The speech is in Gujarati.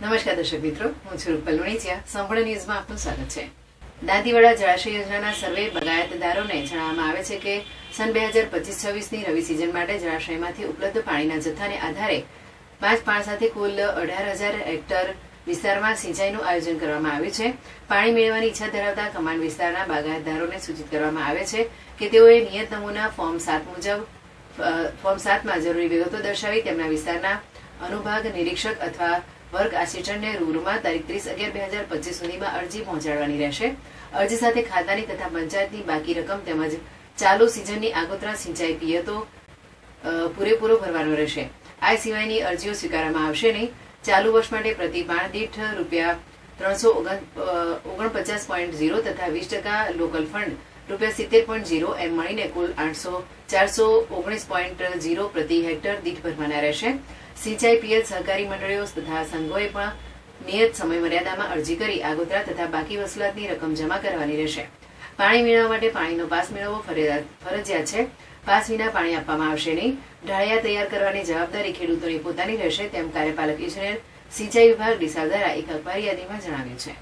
નમસ્કાર દર્શક મિત્રો, હું છું રૂપલ લુણીચિયા. સંપૂર્ણ ન્યૂઝમાં આપનું સ્વાગત છે. દાંતીવાડા જળાશય યોજનાના સર્વે બગાયતદારોને જણાવવામાં આવે છે કે, સન બે હજાર પચીસ છવ્વીસની રવિ સિઝન માટે જળાશયમાંથી ઉપલબ્ધ પાણીના જથ્થાને આધારે પાંચ પાણ સાથે કુલ અઢાર હજાર હેક્ટર વિસ્તારમાં સિંચાઈનું આયોજન કરવામાં આવ્યું છે. પાણી મેળવવાની ઈચ્છા ધરાવતા કમાન્ડ વિસ્તારના બાગાયતદારોને સૂચિત કરવામાં આવે છે કે તેઓએ નિયત નમૂના ફોર્મ સાત મુજબ ફોર્મ સાતમાં જરૂરી વિગતો દર્શાવી તેમના વિસ્તારના અનુભાગ નિરીક્ષક અથવા વર્ક આસિસ્ટન્ટને રૂબરૂમાં તારીખ ત્રીસ અગિયાર બે હજાર પચીસ સુધીમાં અરજી પહોંચાડવાની રહેશે. અરજી સાથે ખાતાની તથા પંચાયતની બાકી રકમ તેમજ ચાલુ સિઝનની આગોતરા સિંચાઈ પિયતો પૂરેપૂરો ભરવાનો રહેશે. આ સિવાયની અરજીઓ સ્વીકારવામાં આવશે નહીં. ચાલુ વર્ષ માટે પ્રતિ પાણ દીઠ રૂપિયા ત્રણસો ઓગણપચાસ પોઈન્ટ ઝીરો તથા વીસ ટકા લોકલ ફંડ રૂપિયા સિત્તેર પોઈન્ટ ઝીરો એમ મળીને કુલ આઠસો ચારસો ઓગણીસ પોઈન્ટ ઝીરો પ્રતિ હેક્ટર દીઠ ભરવાના રહેશે. સિંચાઈ, પીએલ સહકારી મંડળીઓ તથા સંઘોએ પણ નિયત સમય મર્યાદામાં અરજી કરી આગોતરા તથા બાકી વસૂલાતની રકમ જમા કરવાની રહેશે. પાણી મેળવવા માટે પાણીનો પાસ મેળવવો ફરજિયાત છે. પાસ વિના પાણી આપવામાં આવશે નહીં. ઢાળિયા તૈયાર કરવાની જવાબદારી ખેડૂતોની પોતાની રહેશે તેમ કાર્યપાલક ઇજનેર સિંચાઈ વિભાગ ડીસા દ્વારા એક અખબારી યાદીમાં જણાવ્યું છે.